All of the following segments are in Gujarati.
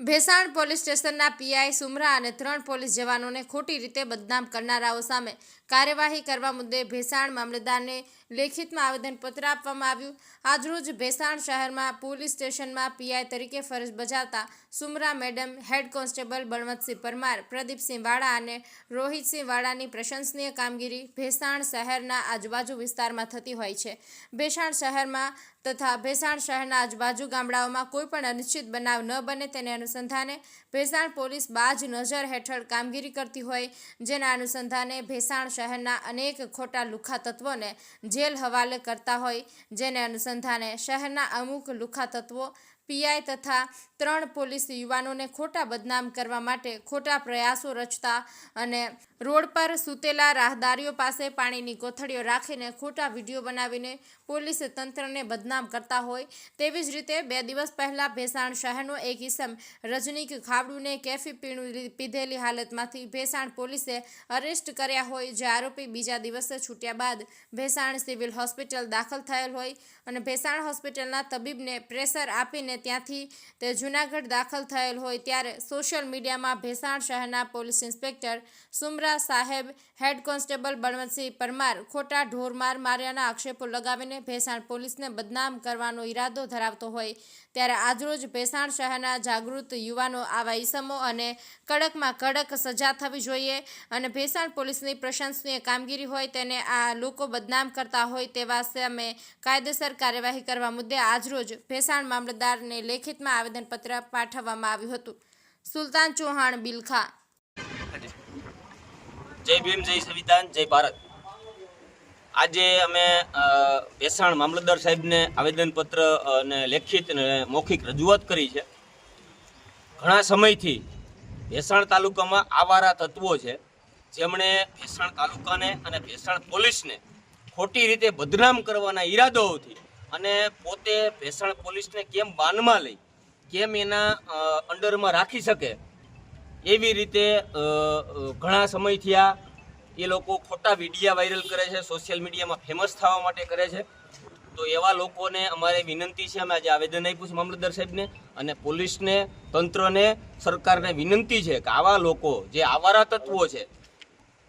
ભેસાણ પોલીસ સ્ટેશનના પીઆઈ સુમરા અને ત્રણ પોલીસ જવાનોને ખોટી રીતે બદનામ કરનારાઓ સામે કાર્યવાહી કરવા મુદ્દે ભેસાણ મામલતદારને લેખિતમાં આવેદનપત્ર આપવામાં આવ્યું. આજરોજ ભેસાણ શહેરમાં પોલીસ સ્ટેશનમાં પીઆઈ તરીકે ફરજ બજાવતા Sumra madam, head constable Balwantsinh Parmar, Pradipsinh Vala અને રોહિતસિંહ વાળાની પ્રશંસનીય કામગીરી ભેસાણ શહેરના આજુબાજુ વિસ્તારમાં થતી હોય છે. ભેસાણ શહેરમાં તથા ભેસાણ શહેરના આજુબાજુ ગામડાઓમાં કોઈ પણ અનિશ્ચિત બનાવ ન બને તેને અનુસંધાને ભેસાણ પોલીસ બાજ નજર હેઠળ કામગીરી કરતી હોય, જેના અનુસંધાને ભેસાણ શહેરના અનેક ખોટા લુખા તત્વોને જેલ હવાલે કરતા હોય, જેને અનુસંધાને શહેરના અમુક લુખા તત્વો પીઆઈ તથા ત્રણ પોલીસ યુવાનોને ખોટા બદનામ કરવા માટે ખોટા પ્રયાસો રચતા અને રોડ પર સૂતેલા રાહદારીઓ પાસે પાણીની કોથળીઓ રાખીને ખોટા વીડિયો બનાવીને પોલીસ તંત્રને બદનામ કરતા હોય તેવી જ રીતે બે દિવસ પહેલાં ભેસાણ શહેરનો એક ઇસમ રજનીક ખાવડુને કેફી પીણું પીધેલી હાલતમાંથી ભેસાણ પોલીસે અરેસ્ટ કર્યા હોય જે આરોપી બીજા દિવસે છૂટ્યા બાદ ભેસાણ સિવિલ હોસ્પિટલ દાખલ થયેલ હોય અને ભેસાણ હોસ્પિટલના તબીબને પ્રેશર આપીને ત્યાંથી તે જૂનાગઢ દાખલ થયેલ હોય ત્યારે સોશિયલ મીડિયામાં ભેસાણ શહેરના પોલીસ ઇન્સ્પેક્ટર સુમરા સાહેબ, હેડ કોન્સ્ટેબલ બળવંતસિંહ પરમાર ખોટા ઢોરમાર માર્યાના આક્ષેપો લગાવીને ભેસાણ પોલીસને બદનામ કરવાનો ઈરાદો ધરાવતો હોય. ત્યારે આજરોજ ભેસાણ શહેરના જાગૃત યુવાનો આવા ઈસમો અને કડકમાં કડક સજા થવી જોઈએ અને ભેસાણ પોલીસની પ્રશંસનીય કામગીરી હોય તેને આ લોકો બદનામ કરતા હોય તેવા સામે કાયદેસર કાર્યવાહી કરવા મુદ્દે આજરોજ ભેસાણ મામલતદારને લેખિતમાં આવેદનપત્ર પાઠવવામાં આવ્યું હતું. સુલતાન ચૌહાણ, બિલખા. જય ભીમ, જય સંવિધાન, જય ભારત. આજે અમે વેસાણ મામલતદાર સાહેબને આવેદનપત્ર અને લેખિત અને મૌખિક રજૂઆત કરી છે. ઘણા સમયથી વેસાણ તાલુકામાં આવારા તત્વો છે. જેમણે ભેસાણ તાલુકાને અને ભેસાણ પોલીસને ખોટી રીતે બદનામ કરવાના ઈરાદાઓથી અને પોતે ભેસાણ પોલીસને કેમ બાનમાં લઈ, કેમ એના અંડરમાં રાખી શકે, એવી રીતે ઘણા સમયથી આ એ લોકો ખોટા વિડીયા વાયરલ કરે છે, સોશિયલ મીડિયામાં ફેમસ થવા માટે કરે છે. તો એવા લોકોને અમારે વિનંતી છે, અમે આજે આવેદન આપ્યું છે મામલતદાર સાહેબને, અને પોલીસને, તંત્રને, સરકારને વિનંતી છે કે આવા લોકો, જે આવારા તત્વો છે,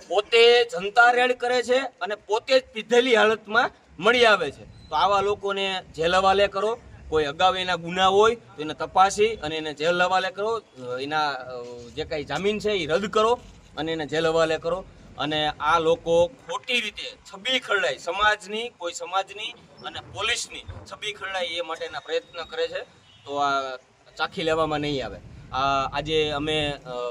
પોતે જનતા રેડ કરે છે અને પોતે જ પીધેલી હાલતમાં મળી આવે છે. તો આવા લોકોને જેલ હવાલે કરો. કોઈ અગાઉ એના ગુના હોય તો એને તપાસી અને એને જેલ હવાલે કરો. એના જે કાંઈ જામીન છે એ રદ કરો અને એને જેલ હવાલે કરો. અને આ લોકો ખોટી રીતે છબી ખરડાય. સમાજની, કોઈ સમાજની અને પોલીસની છબી ખરડાય એ માટેના પ્રયત્ન કરે છે. તો આ ચાખી લેવામાં નહીં આવે. આ, આજે અમે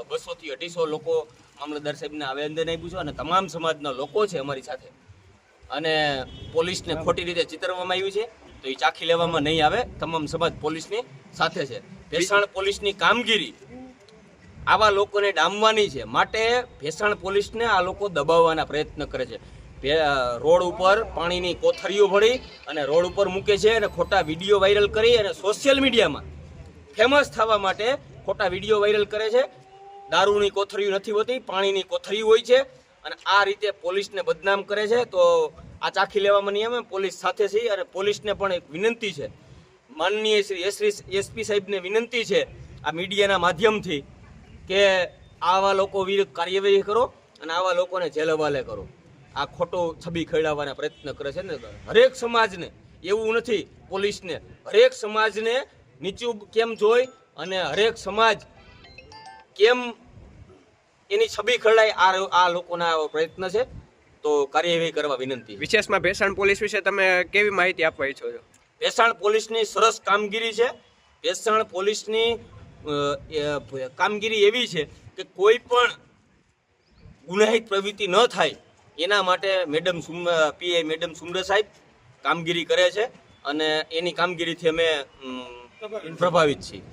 બસોથી અઢીસો લોકો મામલતદાર સાહેબને આવેદન આપ્યું છે અને તમામ સમાજના લોકો છે અમારી સાથે. અને પોલીસને ખોટી રીતે ચિતરવામાં આવ્યું છે, તો એ ચાખી લેવામાં નહીં આવે. તમામ સમાજ પોલીસની સાથે છે. ભેસાણ પોલીસની કામગીરી આવા લોકોને ડામવાની છે. માટે ભેસાણ પોલીસને આ લોકો દબાવવાના પ્રયત્ન કરે છે. રોડ ઉપર પાણીની કોથળીઓ ભરી અને રોડ ઉપર મૂકે છે અને ખોટા વીડિયો વાયરલ કરી અને સોશિયલ મીડિયામાં ફેમસ થવા માટે ખોટા વીડિયો વાયરલ કરે છે. દારૂની કોથળીઓ નથી હોતી, પાણીની કોથળીઓ હોય છે. અને આ રીતે પોલીસને બદનામ કરે છે, તો આ ચાખી લેવામાં આવે પોલીસ સાથે છે અને પોલીસને પણ એક વિનંતી છે. માનનીય શ્રી એસરી એસપી સાહેબને વિનંતી છે આ મીડિયાના માધ્યમથી કે આવા લોકો વિરુદ્ધ કાર્યવાહી કરો અને આવા લોકોને જેલ હવાલે કરો. આ ખોટો છબી ખેડાવવાના પ્રયત્ન કરે છે ને હરેક સમાજને. એવું નથી, પોલીસને હરેક સમાજને નીચું કેમ જોઈ અને હરેક સમાજ કેમ એની છબી ખરડાય આ આ લોકોના પ્રયત્ન છે. તો કાર્યવાહી કરવા વિનંતી વિશેષમાં ભેસાણ પોલીસ વિશે તમે કેવી માહિતી આપવા ઈચ્છો છો? ભેસાણ પોલીસની સરસ કામગીરી છે. ભેસાણ પોલીસની કામગીરી એવી છે કે કોઈ પણ ગુનાહિત પ્રવૃત્તિ ન થાય એના માટે મેડમ સુમ પીએ મેડમ સુમરા સાહેબ કામગીરી કરે છે અને એની કામગીરીથી અમે પ્રભાવિત છીએ.